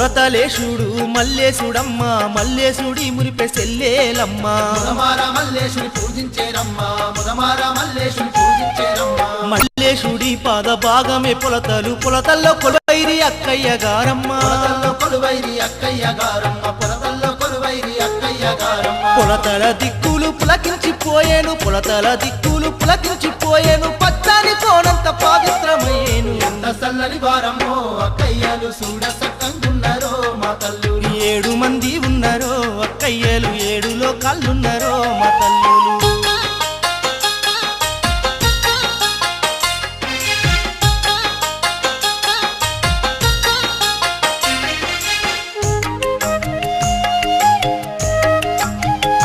పులతలేశుడు మల్లేశుడమ్మ మల్లేశుడి మురిపె సెల్లేలమ్మ. పూజించేరమ్మా పూజించేరమ్మా. మల్లేశుడి పాద భాగమే పులతలు పులతల్లో అక్కయ్య గారమ్మ. కొలువైరి అక్కయ్య గారమ్మ పొలతల్లో కొలువైరి అక్కయ్య గారమ్మ. పులతల దిక్కులు పులకించిపోయేను పులతల దిక్కులు పులకించిపోయేను పచ్చని కోనంత పవిత్రమయ్యేను ఎంత చల్లని వారమ్మో అక్కయ్యలు చూడ సక్కంగున్నారో మా తల్లు ఏడు మంది ఉన్నారో అక్కయ్యలు ఏడులో కళ్ళున్నారో.